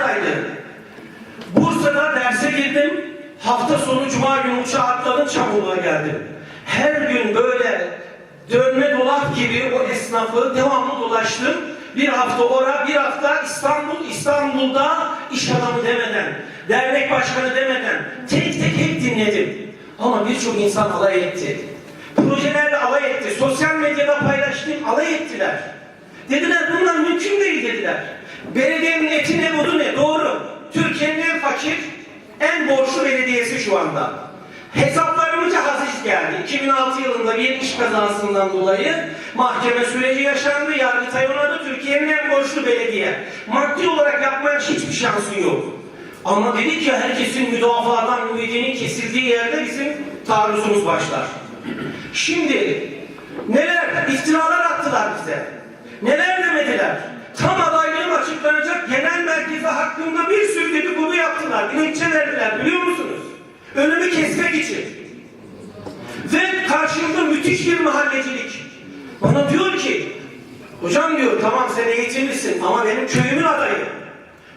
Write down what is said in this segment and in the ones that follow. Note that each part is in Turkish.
Bursa'daydı. Bursa'da derse girdim. Hafta sonu cuma günü uçağa atladım Çamoluk'a geldim. Her gün böyle dönme dolap gibi o esnafı devamlı dolaştım. Bir hafta ora, bir hafta İstanbul, İstanbul'da iş adamı demeden, dernek başkanı demeden tek tek hep dinledim. Ama birçok insan alay etti. Projelerle alay etti. Sosyal medyada paylaştım, alay ettiler. Dediler bunlar mümkün değil dediler. Belediyenin eti ne budu ne? Doğru. Türkiye'nin en fakir, en borçlu belediyesi şu anda. Hesaplarımızca haziz geldi. 2006 yılında bir iş kazasından dolayı mahkeme süreci yaşandı. Yargıtay onadı. Türkiye'nin en borçlu belediye. Maddi olarak yapmaya hiçbir şansı yok. Ama dedik ya herkesin müdafadan ümidinin kesildiği yerde bizim taarruzumuz başlar. Şimdi neler iftiralar attılar bize. Neler demediler. Açıklanacak genel merkezi hakkında bir sürü dedikodu yaptılar. Dilekçe verdiler biliyor musunuz? Önümü kesmek için. Ve karşımda müthiş bir mahallecilik. Bana diyor ki, hocam diyor tamam sen eğitimlisin ama benim köyümün adayı.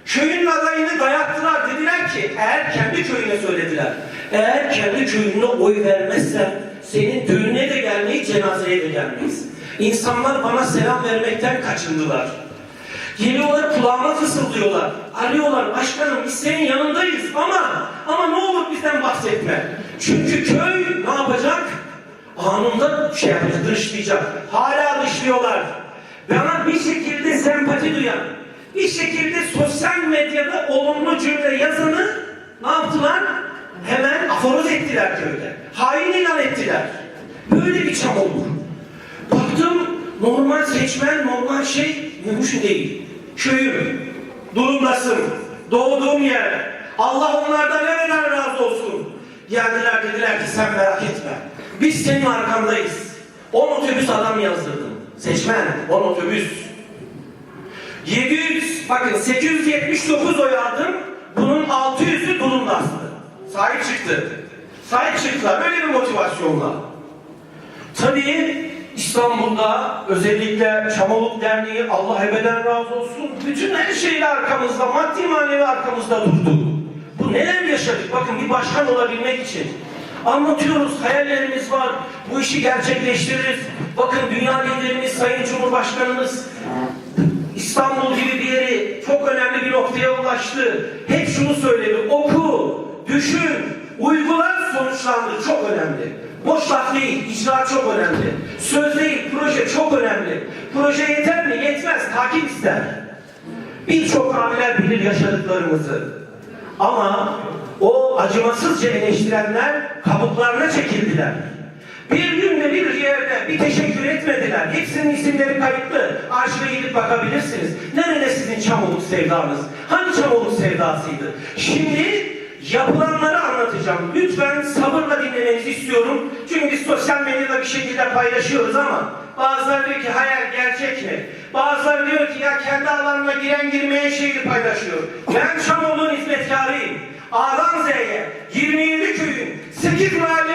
Köyün adayını dayattılar. Dediler ki eğer kendi köyüne söylediler. Eğer kendi köyüne oy vermezsen senin düğüne de gelmeyi cenazeye de gelmeyiz. İnsanlar bana selam vermekten kaçındılar. Geliyorlar kulağıma fısıldıyorlar. Arıyorlar başkanım biz senin yanındayız ama ama ne olur bizden bahsetme. Çünkü köy ne yapacak? Anında şey yapacak, dışlayacak. Hala dışlıyorlar. Bana bir şekilde sempati duyan, bir şekilde sosyal medyada olumlu cümle yazanı ne yaptılar? Hemen aforoz ettiler köyde. Hain ilan ettiler. Böyle bir çam olur. Baktım normal seçmen, normal şey mümkün değil. Köyüm, durumdasın, doğduğum yer. Allah onlardan evvelen razı olsun. Geldiler dediler ki sen merak etme. Biz senin arkandayız. 10 otobüs adam yazdırdım. Seçmen, 10 otobüs. 700, bakın 879 oy aldım. Bunun 600'ü Dulumdas'tı. Sahip çıktı. Sahip çıktılar. Böyle bir motivasyonla. Tabii İstanbul'da özellikle Çamoluk Derneği Allah ebeden razı olsun. Bütün her şeyle arkamızda, maddi manevi arkamızda durdu. Bu neler yaşadık? Bakın bir başkan olabilmek için. Anlatıyoruz, hayallerimiz var. Bu işi gerçekleştiririz. Bakın dünya liderimiz, Sayın Cumhurbaşkanımız İstanbul gibi bir yeri çok önemli bir noktaya ulaştı. Hep şunu söyledi. Oku, düşün, uygular sonuçlandı. Çok önemli. Boş laf değil, icra çok önemli. Söz değil, proje çok önemli. Proje yeter mi? Yetmez, takip ister. Birçok abiler bilir yaşadıklarımızı. Ama o acımasızca eleştirenler kabuklarına çekildiler. Bir günde bir yerde bir teşekkür etmediler. Hepsinin isimleri kayıtlı. Arşive gidip bakabilirsiniz. Nerede sizin Çamoluk sevdanız? Hangi Çamoluk sevdasıydı? Şimdi yapılanları anlatacağım. Lütfen sabırla dinlemenizi istiyorum. Çünkü biz sosyal medyada bir şekilde paylaşıyoruz ama bazıları diyor ki hayal gerçek mi? Bazıları diyor ki ya kendi alanına giren girmeyen şeyi paylaşıyor. Ben Çamoluk'un hizmetkarıyım. A'dan Z'ye 27 köyün 8 mahalle